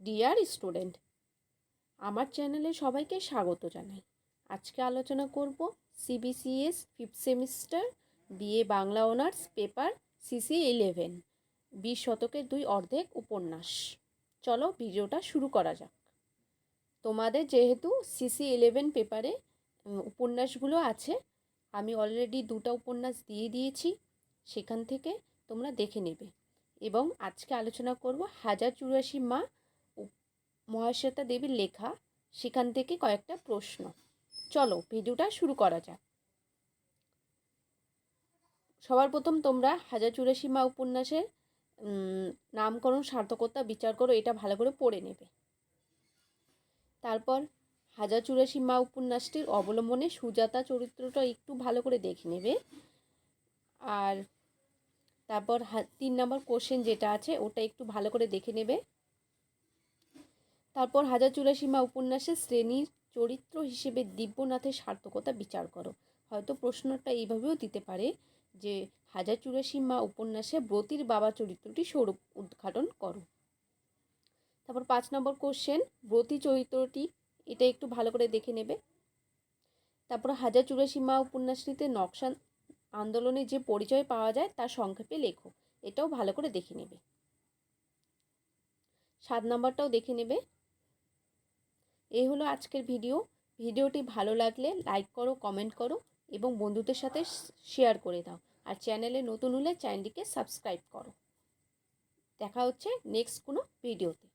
Dear student আমার চ্যানেলে সবাইকে স্বাগত জানাই। আজকে আলোচনা করব CBCS fifth semester BA Bangla honours paper CC eleven বিশ শতকের দুই অর্ধেক উপন্যাস। চলো ভিডিওটা শুরু করা যাক। তোমাদের যেহেতু সিসি ইলেভেন পেপারে উপন্যাসগুলো আছে, আমি অলরেডি দুটা উপন্যাস দিয়ে দিয়েছি, সেখান থেকে তোমরা দেখে নেবে। এবং আজকে আলোচনা করব হাজার চুরাশি মা মহাশ্বেতা দেবীর লেখা, সেখান থেকে কয়েকটা প্রশ্ন। চলো, ভিডিওটা শুরু করা যাক। সবার প্রথম তোমরা হাজার চুরাশি মা উপন্যাসের নামকরণ, সার্থকতা বিচার করো, এটা ভালো করে পড়ে নেবে। তারপর হাজার চুরাশি মা উপন্যাসটির অবলম্বনে সুজাতা চরিত্রটা একটু ভালো করে দেখে নেবে। আর তারপর তিন নম্বর কোশ্চেন যেটা আছে, ওটা একটু ভালো করে দেখে নেবে। তারপর হাজার চুরাশি মা উপন্যাসের শ্রেণির চরিত্র হিসেবে দিব্যনাথের সার্থকতা বিচার করো। হয়তো প্রশ্নটা এইভাবেও দিতে পারে যে, হাজার চুরাশি মা উপন্যাসে ব্রতির বাবা চরিত্রটি স্বরূপ উদ্ঘাটন করো। তারপর পাঁচ নম্বর কোশ্চেন ব্রতি চরিত্রটি, এটা একটু ভালো করে দেখে নেবে। তারপর হাজার চুরাশি মা উপন্যাসটিতে নকশা আন্দোলনে যে পরিচয় পাওয়া যায়, তার সংক্ষেপে লেখো। এটাও ভালো করে দেখে নেবে। সাত নম্বরটাও দেখে নেবে। এই হলো আজকের ভিডিও। ভিডিওটি ভালো লাগলে লাইক করো, কমেন্ট করো এবং বন্ধুদের সাথে শেয়ার করে দাও। আর চ্যানেলে নতুন হলে চ্যানেলটিকে সাবস্ক্রাইব করো। দেখা হচ্ছে নেক্সট কোনো ভিডিওতে।